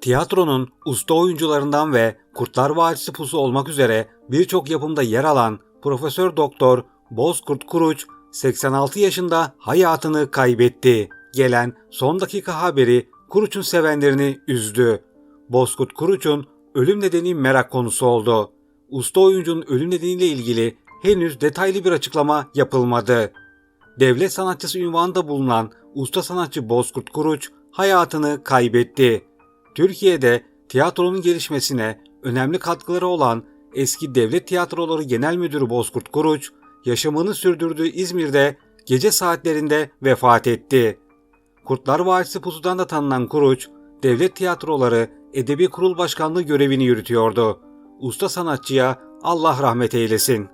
Tiyatronun usta oyuncularından ve Kurtlar Vadisi Pusu olmak üzere birçok yapımda yer alan Profesör Doktor Bozkurt Kuruç 86 yaşında hayatını kaybetti. Gelen son dakika haberi Kuruç'un sevenlerini üzdü. Bozkurt Kuruç'un ölüm nedeni merak konusu oldu. Usta oyuncunun ölüm nedeniyle ilgili henüz detaylı bir açıklama yapılmadı. Devlet sanatçısı ünvanında bulunan usta sanatçı Bozkurt Kuruç hayatını kaybetti. Türkiye'de tiyatronun gelişmesine önemli katkıları olan eski Devlet Tiyatroları Genel Müdürü Bozkurt Kuruç, yaşamını sürdürdüğü İzmir'de gece saatlerinde vefat etti. Kurtlar Vadisi Pusu'dan da tanınan Kuruç, Devlet Tiyatroları Edebi Kurul Başkanlığı görevini yürütüyordu. Usta sanatçıya Allah rahmet eylesin.